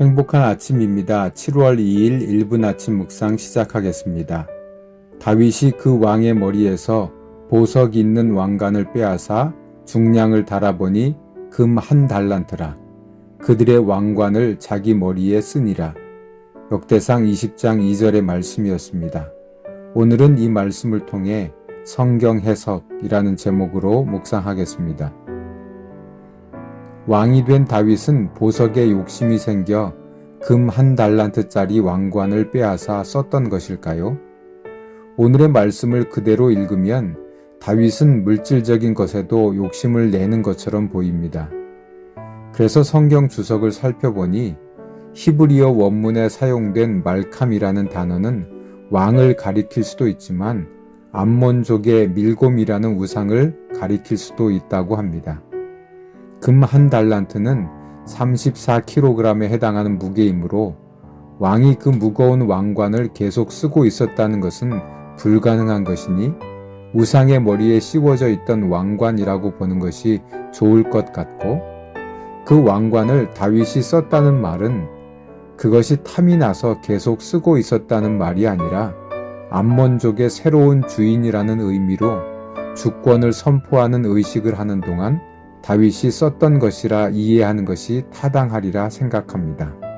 행복한 아침입니다. 7월 2일 1분 아침 묵상 시작하겠습니다. 다윗이 그 왕의 머리에서 보석 있는 왕관을 빼앗아 중량을 달아보니 금 한 달란트라. 그들의 왕관을 자기 머리에 쓰니라. 역대상 20장 2절의 말씀이었습니다. 오늘은 이 말씀을 통해 성경 해석이라는 제목으로 묵상하겠습니다. 왕이 된 다윗은 보석에 욕심이 생겨 금 한 달란트짜리 왕관을 빼앗아 썼던 것일까요? 오늘의 말씀을 그대로 읽으면 다윗은 물질적인 것에도 욕심을 내는 것처럼 보입니다. 그래서 성경 주석을 살펴보니 히브리어 원문에 사용된 말캄이라는 단어는 왕을 가리킬 수도 있지만 암몬족의 밀곰이라는 우상을 가리킬 수도 있다고 합니다. 금 한 달란트는 34kg에 해당하는 무게이므로 왕이 그 무거운 왕관을 계속 쓰고 있었다는 것은 불가능한 것이니 우상의 머리에 씌워져 있던 왕관이라고 보는 것이 좋을 것 같고 그 왕관을 다윗이 썼다는 말은 그것이 탐이 나서 계속 쓰고 있었다는 말이 아니라 암몬족의 새로운 주인이라는 의미로 주권을 선포하는 의식을 하는 동안 다윗이 썼던 것이라 이해하는 것이 타당하리라 생각합니다.